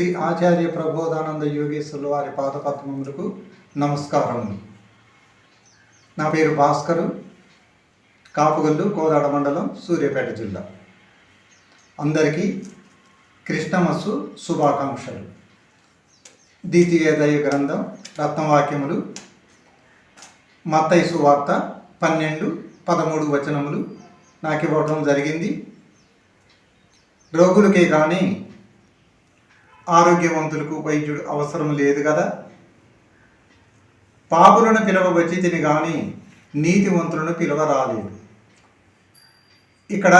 శ్రీ ఆచార్య ప్రబోధానంద యోగేశ్వరుల వారి పాదపద్మములకు నమస్కారం నా పేరు భాస్కరు కాపుగల్లు కోదాడ మండలం సూర్యాపేట జిల్లా. అందరికీ కృష్ణమస్సు శుభాకాంక్షలు. ద్వితీయోదయ గ్రంథం రత్నవాక్యములు మత్తై సువార్త పన్నెండు పదమూడు వచనములు. నాకు ఇవ్వడం జరిగింది. రోగులకే కానీ ఆరోగ్యవంతులకు వైద్యుడు అవసరం లేదు కదా? పాపులను పిలవబచ్చి తిని కానీ నీతివంతులను పిలవరాలేదు. ఇక్కడ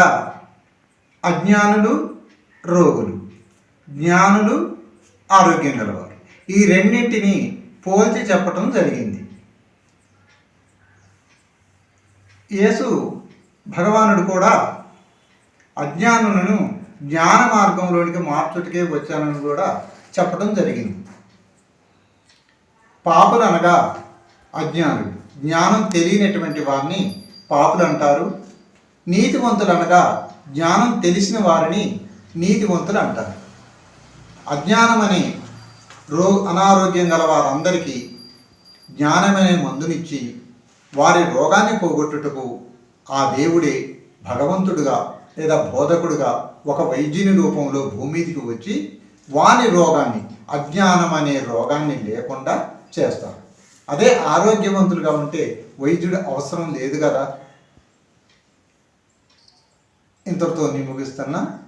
అజ్ఞానులు రోగులు. జ్ఞానులు ఆరోగ్యం గలవారు. ఈ రెండింటిని పోల్చి చెప్పటం జరిగింది. యేసు భగవానుడు కూడా అజ్ఞానులను జ్ఞాన మార్గంలోనికి మార్చుటకే వచ్చానని కూడా చెప్పడం జరిగింది. పాపులు అనగా అజ్ఞానులు. జ్ఞానం తెలియనటువంటి వారిని పాపులు అంటారు. నీతివంతులు అనగా జ్ఞానం తెలిసిన వారిని నీతివంతులు అంటారు. అజ్ఞానం అనే రో అనారోగ్యం గల వారందరికీ జ్ఞానమనే మందునిచ్చి వారి రోగాన్ని పోగొట్టుటకు ఆ దేవుడే భగవంతుడుగా లేదా బోధకుడుగా ఒక వైద్యుని రూపంలో భూమిదికి వచ్చి వాని రోగాన్ని అజ్ఞానం అనే రోగాన్ని లేకుండా చేస్తారు. అదే ఆరోగ్యవంతులుగా ఉంటే వైద్యుడు అవసరం లేదు కదా. ఇంతటితో నేను ముగిస్తున్నా.